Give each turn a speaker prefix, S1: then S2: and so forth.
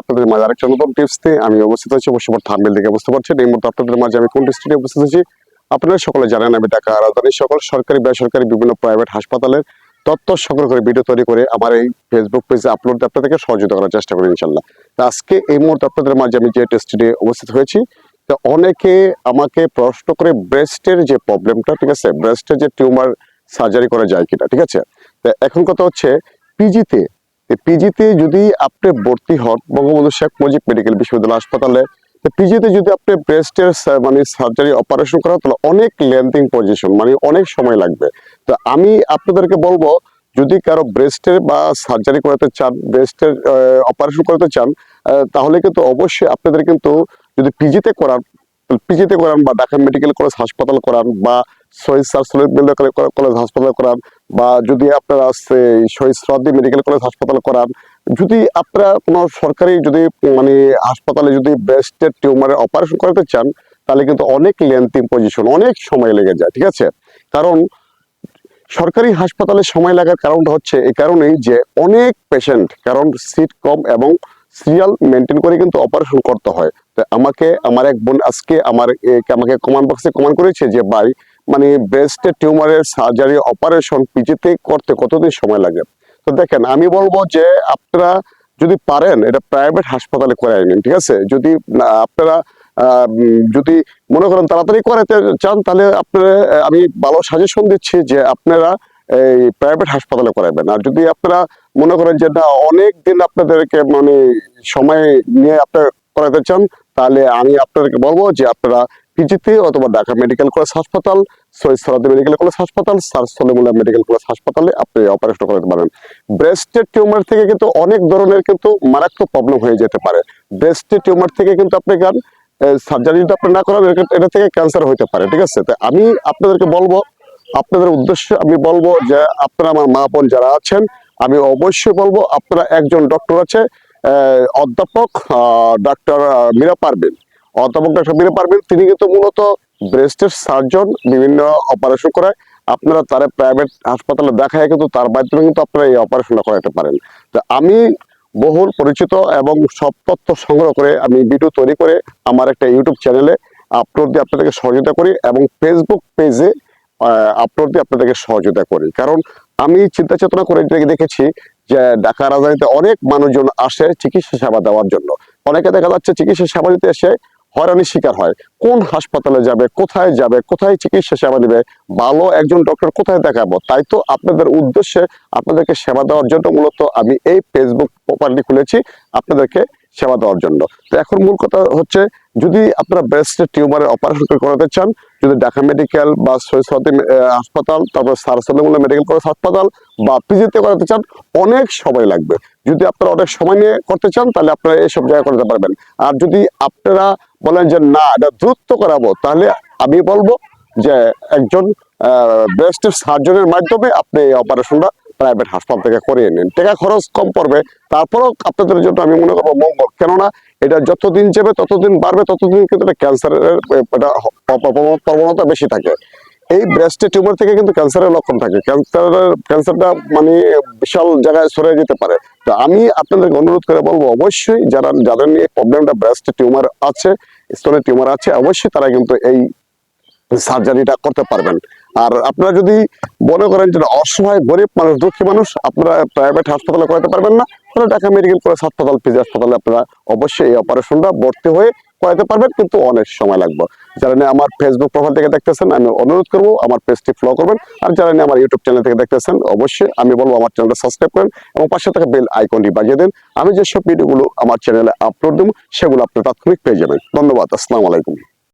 S1: আপনাদের মাঝে আমি অবশ্যই থাম্বেল থেকে বুঝতে এই মাঝে আমি কোন হয়েছি? আপনারা সকলে জানেন, আমি ঢাকা রাজধানীর সকল সরকারি, বেসরকারি, বিভিন্ন প্রাইভেট হাসপাতালের তথ্য সংগ্রহ করে ভিডিও তৈরি করে আমার এই ফেসবুক পেজে আপলোড আপনাদেরকে সহযোগিতা করার চেষ্টা করি ইনশাল্লাহ আজকে এই মুহূর্তে আপনাদের মাঝে আমি যে টেস্টটি নিয়ে উপস্থিত হয়েছি, তো অনেকে আমাকে প্রশ্ন করে ব্রেস্টের যে প্রবলেমটা ঠিক আছে? ব্রেস্টের যে টিউমার সার্জারি করা যায় কিনা, ঠিক আছে? তো এখন কথা হচ্ছে পিজিতে পিজিতে যদি আপনি ভর্তি হন, বঙ্গবন্ধু শেখ মুজিব মেডিকেল বিশ্ববিদ্যালয় হাসপাতালে পিজিতে যদি আপনি ব্রেস্টের মানে সার্জারি অপারেশন করেন, তাহলে অনেক লেন্থিং পজিশন মানে অনেক সময় লাগবে। তো আমি আপনাদেরকে বলব, যদি কারও ব্রেস্টের বা সার্জারি করাতে চান ব্রেস্টের অপারেশন করাতে চান তাহলে কিন্তু অবশ্যই আপনাদের কিন্তু যদি পিজিতে করান পিজিতে করান বা ঢাকা মেডিকেল কলেজ হাসপাতাল করান বা শহীদ স্যার সলিদ মেডিকেল কলেজ হাসপাতাল করান, বা যদি আপনারা শহীদ সরাদ্দি মেডিকেল কলেজ হাসপাতাল করান, যদি আপনারা কোনো সরকারি যদি মানে হাসপাতালে যদি ব্রেস্টের টিউমারের অপারেশন করাতে চান, তাহলে কিন্তু অনেক লেন্থিং পজিশন অনেক সময় লেগে যায়, ঠিক আছে? কারণ সরকারি হাসপাতালে সময় লাগার কারণটা হচ্ছে এই কারণেই যে অনেক পেশেন্ট কারণ সিট কম এবং সিরিয়াল মেনটেন করে কিন্তু অপারেশন করতে হয়। তো আমাকে, আমার এক বোন আজকে আমার আমাকে কমান বক্সে কমেন্ট করেছে যে, ভাই মানে ব্রেস্টের টিউমারের সার্জারি অপারেশন পিজিতে করতে কতদিন সময় লাগে? তো দেখেন, আমি বলব যে আপনারা যদি পারেন, এটা প্রাইভেট হাসপাতালে করে নিন, ঠিক আছে? যদি আপনারা যদি মনে করেন তাড়াতাড়ি করাতে চান, তাহলে আপনারা আমি ভালো সাজেশন দিচ্ছি যে আপনারা এই প্রাইভেট হাসপাতালে করাবেন আর যদি আপনারা মনে করেন যে না, অনেক দিন আপনাদেরকে মানে সময় নিয়ে আপনারা করাতে চান, তাহলে আমি আপনাদেরকে বলব যে আপনারা পিজিতে অথবা ঢাকা মেডিকেল কলেজ হাসপাতাল সৈয়দ সরাদি মেডিকেল কলেজ হাসপাতাল স্যার সলিমুল্লাহ মেডিকেল কলেজ হাসপাতালে আপনি অপারেশন করাতে পারেন। ব্রেস্টের টিউমার থেকে কিন্তু অনেক ধরনের কিন্তু মারাত্মক প্রবলেম হয়ে যেতে পারে। ব্রেস্টের টিউমার থেকে কিন্তু আপনি গান সার্জারি যদি আপনি না করান এটা- থেকে ক্যান্সার হতে পারে, ঠিক আছে? তো আমি আপনাদেরকে বলব, আপনাদের উদ্দেশ্যে আমি বলব যে আপনারা আমার মা বোন যারা আছেন, আমি অবশ্যই বলব আপনারা একজন ডক্টর আছে অধ্যাপক ডাক্তার মীরা পারবেন অধ্যাপক ডাক্তার মীরা পারবেন। তিনি কিন্তু মূলত ব্রেস্টের সার্জন বিভিন্ন অপারেশন করায়। আপনারা তারা প্রাইভেট হাসপাতালে দেখায় কিন্তু তার মাধ্যমে কিন্তু আপনারা এই অপারেশনটা করাতে পারেন। তো আমি বহুল পরিচিত এবং সব তথ্য সংগ্রহ করে আমি ভিডিও তৈরি করে আমার একটা ইউটিউব চ্যানেলে আপলোড দিয়ে আপনাদেরকে সহযোগিতা করি এবং ফেসবুক পেজে আপলোড দিয়ে আপনাদেরকে সহযোগিতা করি। কারণ আমি চিন্তা চেতনা করে দেখে- দেখেছি যে ঢাকা রাজধানীতে অনেক মানুষজন আসে চিকিৎসা সেবা দেওয়ার জন্য। অনেকে দেখা যাচ্ছে চিকিৎসা সেবা দিতে এসে হয়রানির শিকার হয়। কোন হাসপাতালে যাবে, কোথায় যাবে, কোথায় চিকিৎসা সেবা দিবে, ভালো একজন ডক্টর কোথায় দেখাবো? তাই তো আপনাদের উদ্দেশ্যে আপনাদেরকে সেবা দেওয়ার জন্য মূলত আমি এই ফেসবুক প্রপার্টি খুলেছি, আপনাদেরকে সেবা দেওয়ার জন্য। তো এখন মূল কথা হচ্ছে যদি আপনারা ব্রেস্টের টিউমারের অপারেশন করাতে চান, যদি ঢাকা মেডিকেল বা সৈয়দ হাসপাতাল, তারপর স্যার সলিমুল্লাহ মেডিকেল কলেজ হাসপাতাল বা পিজিতে করাতে চান, অনেক সময় লাগবে। যদি আপনারা অনেক সময় নিয়ে করতে চান, তাহলে আপনারা এইসব জায়গায় করতে পারবেন। আর যদি আপনারা বলেন যে, না, এটা দ্রুত করাবো, তাহলে আমি বলব যে, একজন ব্রেস্টের সার্জনের মাধ্যমে আপনি এই অপারেশনটা প্রাইভেট হাসপাতাল থেকে করিয়ে নিন। টাকা খরচ কম পড়বে, তারপরেও আপনাদের জন্য আমি মনে করব মঙ্গল। কেননা, এটা যতদিন যাবে ততদিন বাড়বে, ততদিন কিন্তু এটা ক্যান্সারের এটা প্রবণতা বেশি থাকে। এই ব্রেস্টের টিউমার থেকে কিন্তু ক্যান্সারের লক্ষণ থাকে। ক্যান্সারের ক্যান্সারটা মানে বিশাল জায়গায় সরে যেতে পারে। তো আমি আপনাদেরকে অনুরোধ করে বলব, অবশ্যই যারা, যাদের নিয়ে প্রবলেমটা ব্রেস্ট টিউমার আছে, স্তনের টিউমার আছে, অবশ্যই তারা কিন্তু এই সার্জারিটা করতে পারবেন। আর আপনারা যদি মনে করেন যে অসহায়, গরিব মানুষ, দুঃখী মানুষ, আপনারা প্রাইভেট হাসপাতালে করাতে পারবেন না, তাহলে ঢাকা মেডিকেল কলেজ হাসপাতাল পিজি হাসপাতালে আপনারা অবশ্যই এই অপারেশনটা ভর্তি হয়ে করাতে পারবেন, কিন্তু অনেক সময় লাগবে। যারা নিয়ে আমার ফেসবুক প্রোফাইল থেকে দেখতেছেন, আমি অনুরোধ করব আমার পেজটি ফলো করবেন। আর যারা নিয়ে আমার ইউটিউব চ্যানেল থেকে দেখতেছেন, অবশ্যই আমি বলব আমার চ্যানেলটা সাবস্ক্রাইব করেন এবং পাশে থাকা বেল আইকনটি বাজিয়ে দেন। আমি যেসব ভিডিওগুলো আমার চ্যানেলে আপলোড দেবো, সেগুলো আপনি তাৎক্ষণিক পেয়ে যাবেন। ধন্যবাদ, আসসালামু আলাইকুম।